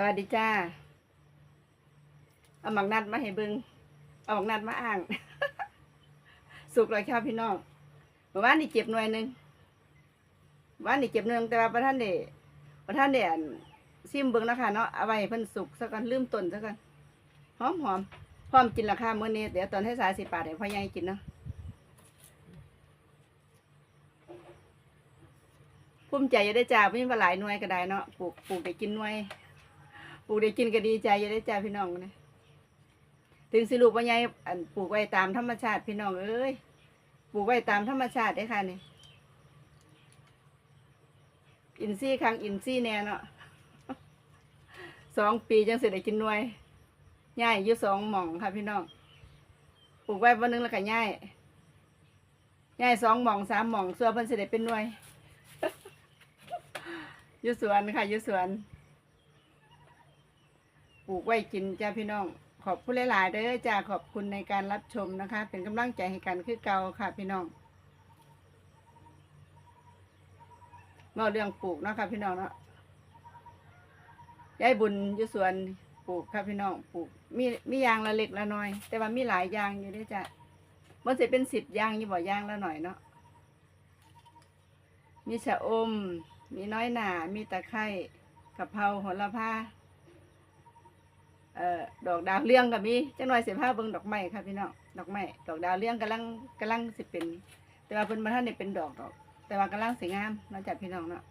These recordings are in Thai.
สวัสดีจ้า เอาหมักนัดมาให้เบิงเอาหมักนัดมาอ่าง สุกเลยครับพี่น้องเมื่อวานนี่เจ็บหน่วยหนึ่งเมื่อวานนี่เจ็บหน่วยหนึ่งแต่ว่าประท่านเดประท่านเดอันซิมเบิงนะคะเนาะ เอาไว้ให้เพิ่นสุกสักกันลืมต้นสักกันหอมหอมพร้อมกินราคาเมื้อนี้เดี๋ยวตอนให้สายสิปาเดให้พ่อใหญ่กินเนาะภูมิใจอยู่ได้จ้าไม่มาหลายหน่วยก็ได้เนาะปลูกปลูกได้กินหน่วย ปลูกได้กินก็ดีใจอยู่ได้อจ้าพี่น้องนะถึงสิลูกว่าไงอันปลูกไว้ตามธรรมชาติพี่น้องเอ้ยปลูกไว้ตามธรรมชาติได้ค่ะนี่อินซี่ครั้งอินซี่แน่เนาะสองปีจังสิได้กินหน่วยย่ายอยู่สองหม่องค่ะพี่น้องปลูกไว้วันหนึงแล้วก็ย่ายย่ายสองหม่องสามหม่องส่วนเพิ่นสิได้เป็นหน่วยอยู่สวนค่ะอยู่สวน ปลูกไว้กินจ้าพี่น้อง ขอบคุณหลายๆเด้อจ้าขอบคุณในการรับชมนะคะ เป็นกำลังใจให้กันคือเก่าค่ะพี่น้องมาเรื่องปลูกเนาะค่ะพี่น้องเนาะยายบุญยู่สวนปลูกค่ะพี่น้องปลูก มีมียางละเล็กละน้อย แต่ว่ามีหลายยางอยู่ด้วยจ้ะมันจะเป็นสิบยางอยู่บ่ยางละหน่อยเนาะมีชะอม มีน้อยหนามีตะไคร้กะเพราโหระพา เอ่อดอกดาวเรื่องกับมีจังหน่อยเสิพาเบิ่งดอกไม้ค่ะพี่น้องดอกไม้ดอกดาวเรื่องกำลังกำลังสิเป็น แต่ว่าเพิ่นบ่ทันได้เป็นดอกดอก แต่ว่ากำลังสิงามเนาะจ้ะพี่น้องเนาะ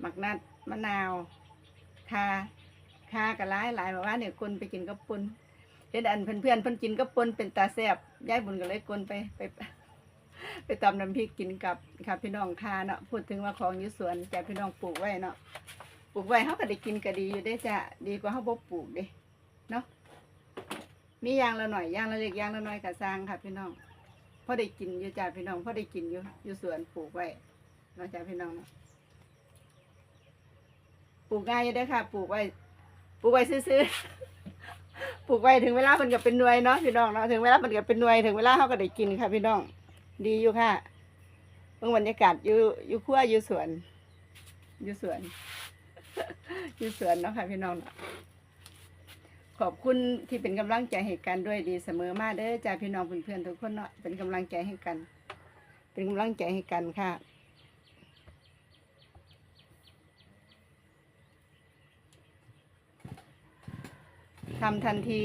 หมักนัดมะนาวคาคากะหลายหลายบอกว่าเนี่ยคนไปกินกับปุนเห็นอันเพื่อนๆเพิ่นกินกับปุนเป็นตาแซ่บยายบุญก็เลยกนไปไปไปตำน้ำพริกกินกับค่ะพี่น้องคาเนาะพูดถึงว่าของอยู่สวนจ้ะพี่น้องปลูกไว้เนาะ ปลูกไว้เขาก็ได้กินก็ดีอยู่ได้จ้ะดีกว่าเขาบ่ปลูกเด้เนาะมียางละหน่อยยางละเล็กยางละน้อยก็สร้างค่ะพี่น้องพอได้กินอยู่จ้ะพี่น้องพอได้กินอยู่อยู่สวนปลูกไว้เนาะจ้ะพี่น้องเนาะปลูกง่ายอยู่ได้ค่ะ ปลูกไว้ปลูกไว้ซื้อๆปลูกไว้ถึงเวลามันก็เป็นหน่วยเนาะพี่น้องเนาะถึงเวลามันก็เป็นหน่วยถึงเวลาเขาก็ได้กินค่ะ พี่น้อง ดีอยู่ค่ะเมื่อบรรยากาศอยู่อยู่ครัวอยู่สวนอยู่สวน อยู่สวนเนาะค่ะพี่น้องเนาะขอบคุณที่เป็นกำลังใจให้กันด้วยดีเสมอมาเด้อจ้าพี่น้องเพื่อนๆทุกคนเนาะเป็นกำลังใจให้กัน เป็นกำลังใจให้กันค่ะทำทันที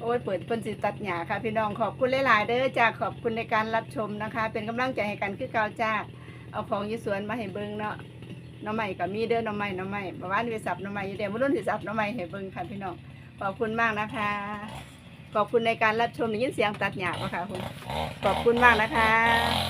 โอ้ย เปิดเปิ้นสิตัดหยาค่ะ พี่น้องขอบคุณหลาย ๆ เด้อจ้าขอบคุณในการรับชมนะคะ เป็นกำลังใจให้กันคือเกาจ้า เอาของยี่สวนมาให้เบิ่งเนาะ หน้องใหม่ก็มีเด้อหน้องใหม่น้องใหม่บ่ว่านไปสับหน้องใหม่อยู่เดี๋ยวมารุ่นสิสับหน้องใหม่ให้เบิ่งค่ะพี่น้องขอบคุณมากนะคะขอบคุณในการรับชมได้ยินเสียงตัดหยาบค่ะคุณขอบคุณมากนะคะ